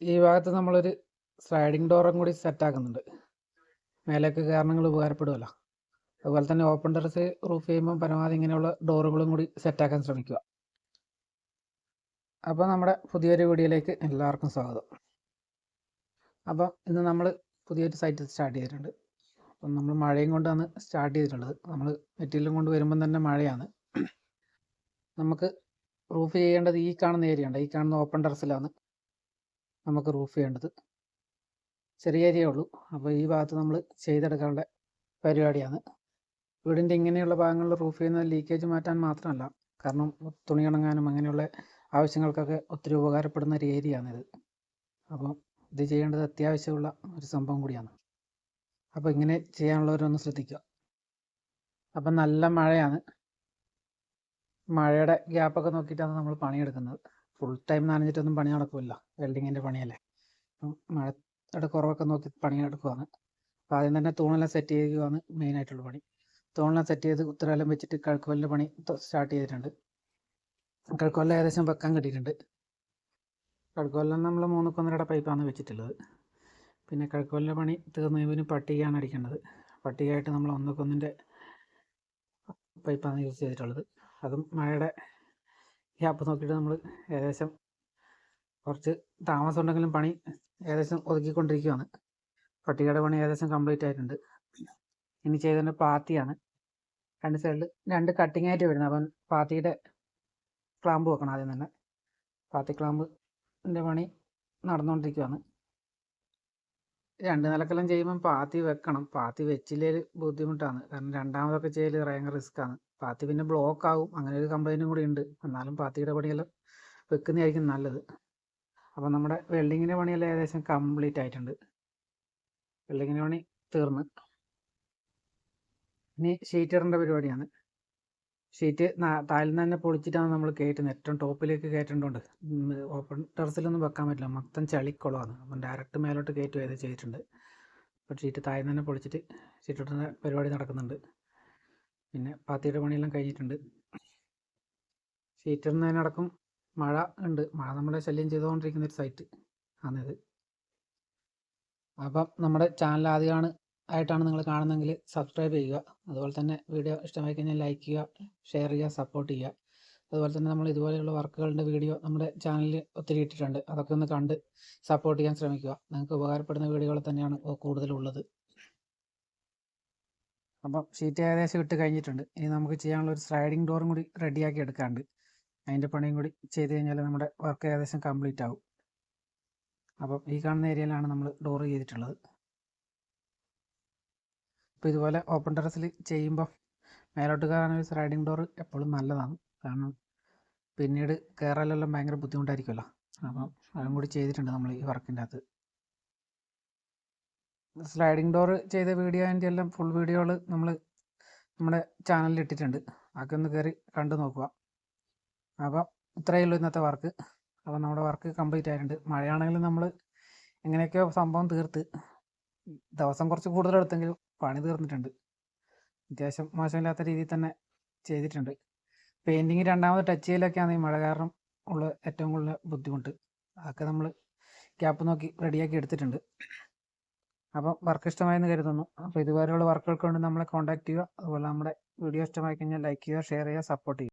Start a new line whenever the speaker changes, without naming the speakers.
ഈ ഭാഗത്ത് നമ്മളൊരു സ്ലൈഡിങ് ഡോറും കൂടി സെറ്റാക്കുന്നുണ്ട് മേലേക്ക് കാരണങ്ങൾ ഉപകാരപ്പെടുമല്ലോ അതുപോലെ തന്നെ ഓപ്പൺ ടെറസ് റൂഫ് ചെയ്യുമ്പോൾ പരമാവധി ഇങ്ങനെയുള്ള ഡോറുകളും കൂടി സെറ്റാക്കാൻ ശ്രമിക്കുക. അപ്പോൾ നമ്മുടെ പുതിയൊരു വീഡിയോയിലേക്ക് എല്ലാവർക്കും സ്വാഗതം. അപ്പോൾ ഇന്ന് നമ്മൾ പുതിയൊരു സൈറ്റ് സ്റ്റാർട്ട് ചെയ്തിട്ടുണ്ട്. അപ്പം നമ്മൾ മഴയും കൊണ്ടാണ് സ്റ്റാർട്ട് ചെയ്തിട്ടുള്ളത്. നമ്മൾ മെറ്റീരിയലും കൊണ്ട് വരുമ്പം തന്നെ മഴയാണ്. നമുക്ക് റൂഫ് ചെയ്യേണ്ടത് ഈ കാണുന്ന ഏരിയ ഉണ്ട്. ഈ കാണുന്ന ഓപ്പൺ ടെറസിലാണ് നമുക്ക് റൂഫ് ചെയ്യേണ്ടത്. ചെറിയ ഏരിയ ഉള്ളൂ. അപ്പോൾ ഈ ഭാഗത്ത് നമ്മൾ ചെയ്തെടുക്കാനുള്ള പരിപാടിയാണ്. വീടിന്റെ ഇങ്ങനെയുള്ള ഭാഗങ്ങളിൽ റൂഫ് ചെയ്യുന്നത് ലീക്കേജ് മാറ്റാൻ മാത്രമല്ല കാരണം തുണി ഉണങ്ങാനും അങ്ങനെയുള്ള ആവശ്യങ്ങൾക്കൊക്കെ ഒത്തിരി ഉപകാരപ്പെടുന്ന ഒരു ഏരിയയാണിത് അപ്പോൾ ഇത്. ചെയ്യേണ്ടത് അത്യാവശ്യമുള്ള ഒരു സംഭവം കൂടിയാണ്. അപ്പോൾ ഇങ്ങനെ ചെയ്യാനുള്ളവരൊന്ന് ശ്രദ്ധിക്കുക. അപ്പം നല്ല മഴയാണ്. മഴയുടെ ഗ്യാപ്പൊക്കെ നോക്കിയിട്ടാണ് നമ്മൾ പണിയെടുക്കുന്നത്. ഫുൾ ടൈം നനഞ്ഞിട്ടൊന്നും പണി നടക്കില്ല. വെൽഡിങ്ങിന്റെ പണിയല്ലേ. അപ്പം മഴയുടെ കുറവൊക്കെ നോക്കി പണി എടുക്കുവാണ്. അപ്പോൾ ആദ്യം തന്നെ തൂണെല്ലാം സെറ്റ് ചെയ്യുകയാണ് മെയിൻ ആയിട്ടുള്ള പണി. തൂണെല്ലാം സെറ്റ് ചെയ്ത് ഉത്തരവെല്ലാം വെച്ചിട്ട് കഴുക്കുവലിന്റെ പണി സ്റ്റാർട്ട് ചെയ്തിട്ടുണ്ട്. കഴുക്കുവല്ല ഏകദേശം വെക്കാൻ കിട്ടിയിട്ടുണ്ട്. കഴുക്കുവല്ലം നമ്മൾ മൂന്ന് പൈപ്പാണ് വെച്ചിട്ടുള്ളത്. പിന്നെ കഴുക്കുവലിന്റെ പണി തീർന്നു കഴിയുമ്പോൾ പട്ടികയാണ് അടിക്കേണ്ടത്. പട്ടികയായിട്ട് നമ്മൾ ഒന്നൊക്കൊന്നിന്റെ പൈപ്പാണ് യൂസ് ചെയ്തിട്ടുള്ളത്. അതും മഴയുടെ ഗ്യാപ്പ് നോക്കിയിട്ട് നമ്മൾ ഏകദേശം കുറച്ച് താമസം ഉണ്ടെങ്കിലും പണി ഏകദേശം ഒതുക്കിക്കൊണ്ടിരിക്കുകയാണ് പട്ടികയുടെ പണി ഏകദേശം കംപ്ലീറ്റ് ആയിട്ടുണ്ട്. ഇനി ചെയ്തതിന്റെ പാത്തിയാണ്. രണ്ട് സൈഡിൽ രണ്ട് കട്ടിങ് ആയിട്ട് വരുന്നത്. അപ്പം പാത്തിയുടെ ക്ലാമ്പ് വെക്കണം ആദ്യം തന്നെ. പാത്തി ക്ലാമ്പിന്റെ പണി നടന്നുകൊണ്ടിരിക്കുകയാണ് രണ്ട് നിലക്കെല്ലാം ചെയ്യുമ്പോൾ പാത്തി വെക്കണം. പാത്തി വെച്ചില്ലെങ്കിൽ ബുദ്ധിമുട്ടാണ്. കാരണം രണ്ടാമതൊക്കെ ചെയ്യൽ ഭയങ്കര റിസ്ക്കാണ് പാത്തി പിന്നെ ബ്ലോക്ക് ആവും. അങ്ങനെ ഒരു കംപ്ലൈന്റും കൂടി ഉണ്ട്. എന്നാലും പാത്തിയുടെ പണിയെല്ലാം വെക്കുന്നതായിരിക്കും നല്ലത്. അപ്പോൾ നമ്മുടെ വെൽഡിങ്ങിന്റെ പണിയെല്ലാം ഏകദേശം കംപ്ലീറ്റ് ആയിട്ടുണ്ട്. വെൽഡിങ്ങിന്റെ പണി തീർന്ന്. ഇനി ഷീറ്ററിന്റെ പരിപാടിയാണ്. ഷീറ്റ് താഴിൽ നിന്ന് തന്നെ പൊളിച്ചിട്ടാണ് നമ്മൾ കയറ്റുന്നത് ഏറ്റവും ടോപ്പിലേക്ക് കയറ്റേണ്ടതുണ്ട്. ഓപ്പൺ ടെറസിലൊന്നും വെക്കാൻ പറ്റില്ല. മൊത്തം ചളിക്കുളമാണ് അപ്പം ഡയറക്റ്റ് മേലോട്ട് കയറ്റുക ഇത് ചെയ്തിട്ടുണ്ട്. അപ്പോൾ ഷീറ്റ് താഴെ തന്നെ പൊളിച്ചിട്ട് ഷീറ്റ് ഇടുന്ന പരിപാടി നടക്കുന്നുണ്ട്. പിന്നെ പാത്തിയുടെ പണിയെല്ലാം കഴിഞ്ഞിട്ടുണ്ട്. ഇടുന്നതിനടക്കം മഴ ഉണ്ട്. മഴ നമ്മളെ ശല്യം ചെയ്തുകൊണ്ടിരിക്കുന്ന ഒരു സൈറ്റ് ആണിത്. അപ്പം നമ്മുടെ ചാനൽ ആദ്യമാണ് ആയിട്ടാണ് നിങ്ങൾ കാണുന്നതെങ്കിൽ സബ്സ്ക്രൈബ് ചെയ്യുക. അതുപോലെ തന്നെ വീഡിയോ ഇഷ്ടമായി കഴിഞ്ഞാൽ ലൈക്ക് ചെയ്യുക ഷെയർ ചെയ്യുക സപ്പോർട്ട് ചെയ്യുക. അതുപോലെ തന്നെ നമ്മൾ ഇതുപോലെയുള്ള വർക്കുകളുടെ വീഡിയോ നമ്മുടെ ചാനലിൽ ഒത്തിരി ഇട്ടിട്ടുണ്ട്. അതൊക്കെ ഒന്ന് കണ്ട് സപ്പോർട്ട് ചെയ്യാൻ ശ്രമിക്കുക. നിങ്ങൾക്ക് ഉപകാരപ്പെടുന്ന വീഡിയോകൾ തന്നെയാണ് കൂടുതലുള്ളത്. അപ്പം ഷീറ്റ് ഏകദേശം ഇട്ട് കഴിഞ്ഞിട്ടുണ്ട്. ഇനി നമുക്ക് ചെയ്യാനുള്ള ഒരു സ്ലൈഡിങ് ഡോറും കൂടി റെഡിയാക്കി എടുക്കാണ്ട്. അതിന്റെ പണിയും കൂടി ചെയ്ത് കഴിഞ്ഞാൽ നമ്മുടെ വർക്ക് ഏകദേശം കംപ്ലീറ്റ് ആവും. അപ്പം ഈ കാണുന്ന ഏരിയയിലാണ് നമ്മൾ ഡോർ ചെയ്തിട്ടുള്ളത്. അപ്പോൾ ഇതുപോലെ ഓപ്പൺ ടെറസിൽ ചെയ്യുമ്പോൾ മേലോട്ട് കയറാൻ ഒരു സ്ലൈഡിങ് ഡോർ എപ്പോഴും നല്ലതാണ്. കാരണം പിന്നീട് കയറാലെല്ലാം ഭയങ്കര ബുദ്ധിമുട്ടായിരിക്കുമല്ലോ. അപ്പം അതും കൂടി ചെയ്തിട്ടുണ്ട് നമ്മൾ ഈ വർക്കിന്റെ അകത്ത്. സ്ലൈഡിങ് ഡോർ ചെയ്ത വീഡിയോ അതിന്റെ എല്ലാം ഫുൾ വീഡിയോകൾ നമ്മൾ നമ്മുടെ ചാനലിൽ ഇട്ടിട്ടുണ്ട്. അതൊക്കെ ഒന്ന് കയറി കണ്ടു നോക്കുക. അപ്പം ഇത്രയേ ഉള്ളൂ ഇന്നത്തെ വർക്ക്. അപ്പോൾ നമ്മുടെ വർക്ക് കംപ്ലീറ്റ് ആയിട്ടുണ്ട്. മഴയാണെങ്കിലും നമ്മൾ എങ്ങനെയൊക്കെയോ സംഭവം തീർത്ത്. ദിവസം കുറച്ച് കൂടുതൽ എടുത്തെങ്കിലും പണി തീർന്നിട്ടുണ്ട്. അത്യാവശ്യം മോശമില്ലാത്ത രീതിയിൽ തന്നെ ചെയ്തിട്ടുണ്ട്. പെയിന്റിങ് രണ്ടാമത് ടച്ച് ചെയ്യലൊക്കെയാണ് ഈ മഴ കാരണം ഉള്ള ഏറ്റവും കൂടുതൽ ബുദ്ധിമുട്ട്. അതൊക്കെ നമ്മൾ ക്യാപ്പ് നോക്കി റെഡിയാക്കി എടുത്തിട്ടുണ്ട്. അപ്പം വർക്ക് ഇഷ്ടമായെന്ന് കരുതുന്നു. അപ്പോൾ ഇതുപോലെയുള്ള വർക്കുകൾക്ക് വേണ്ടി നമ്മളെ കോൺടാക്ട് ചെയ്യുക. അതുപോലെ നമ്മുടെ വീഡിയോ ഇഷ്ടമായി കഴിഞ്ഞാൽ ലൈക്ക് ചെയ്യുക ഷെയർ ചെയ്യുക സപ്പോർട്ട് ചെയ്യുക.